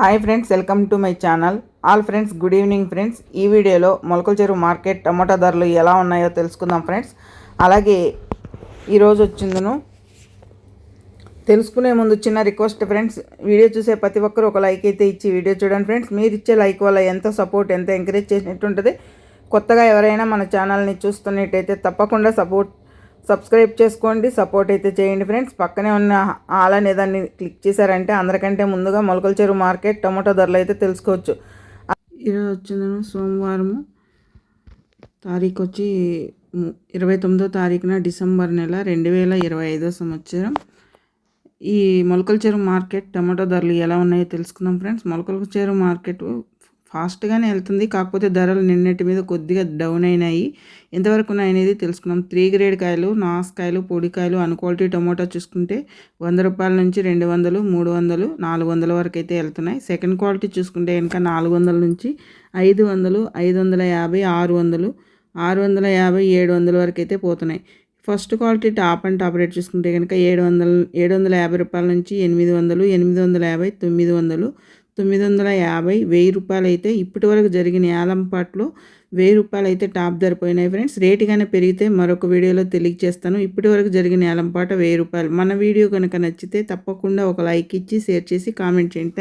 Hi friends welcome to my channel. All friends good evening friends. ఈ వీడియోలో మొలకల చెరువు మార్కెట్ టమోటా ధరలు ఎలా ఉన్నాయో తెలుసుకుందాం ఫ్రెండ్స్. అలాగే ఈరోజు వచ్చిందను. తెలుసుకునే ముందు చిన్న రిక్వెస్ట్ ఫ్రెండ్స్. వీడియో చూసే ప్రతి ఒక్కరు ఒక లైక్ అయితే ఇచ్చి వీడియో చూడండి ఫ్రెండ్స్. మీరు ఇచ్చే లైక్ వల్ల ఎంత సపోర్ట్ ఎంత ఎంకరేజ్ చేసినట్టు ఉంటుంది కొత్తగా ఎవరైనా మన ఛానల్ని చూస్తున్నట్టయితే తప్పకుండా సపోర్ట్ సబ్స్క్రైబ్ చేసుకోండి సపోర్ట్ అయితే చేయండి ఫ్రెండ్స్. పక్కనే ఉన్న ఆల్ అనే దాన్ని క్లిక్ చేశారంటే అందరికంటే ముందుగా మొలకల చెరువు మార్కెట్ టమాటో ధరలు అయితే తెలుసుకోవచ్చు. ఈరోజు వచ్చిందను సోమవారము తారీఖు వచ్చి ఇరవై తొమ్మిదో తారీఖున డిసెంబర్ నెల రెండు వేల ఇరవై ఐదో సంవత్సరం. ఈ మొలకల చెరువు మార్కెట్ టమాటో ధరలు ఎలా ఉన్నాయో తెలుసుకుందాం ఫ్రెండ్స్. మొలకల చెరువు మార్కెట్ ఫాస్ట్గానే వెళ్తుంది. కాకపోతే ధరలు నిన్నటి మీద కొద్దిగా డౌన్ అయినాయి. ఎంతవరకు ఉన్నాయనేది తెలుసుకున్నాం త్రీ గ్రేడ్ కాయలు నాసుకాయలు పొడికాయలు అన్ క్వాలిటీ చూసుకుంటే వంద రూపాయల నుంచి రెండు వందలు మూడు వందలు నాలుగు వందల వరకు అయితే వెళ్తున్నాయి. సెకండ్ క్వాలిటీ చూసుకుంటే కనుక నాలుగు వందల నుంచి ఐదు వందలు ఐదు వందల యాభై ఆరు వందలు ఆరు వందల యాభై ఏడు వందల వరకు అయితే పోతున్నాయి. First quality top and top rate చూసుకుంటే కనుక ఏడు వందల ఏడు వందల యాభై రూపాయల నుంచి ఎనిమిది వందలు ఎనిమిది వందల యాభై తొమ్మిది వందలు తొమ్మిది వందల యాభై వెయ్యి రూపాయలు అయితే ఇప్పటి వరకు జరిగిన యాలంపాట్లో వెయ్యి రూపాయలు అయితే టాప్ ధరిపోయినాయి ఫ్రెండ్స్. రేటుగానే పెరిగితే మరొక వీడియోలో తెలియజేస్తాను. ఇప్పటి వరకు జరిగిన ఏలంపాట వెయ్యి రూపాయలు. మన వీడియో కనుక నచ్చితే తప్పకుండా ఒక లైక్ ఇచ్చి షేర్ చేసి కామెంట్ చేయండి. థ్యాంక్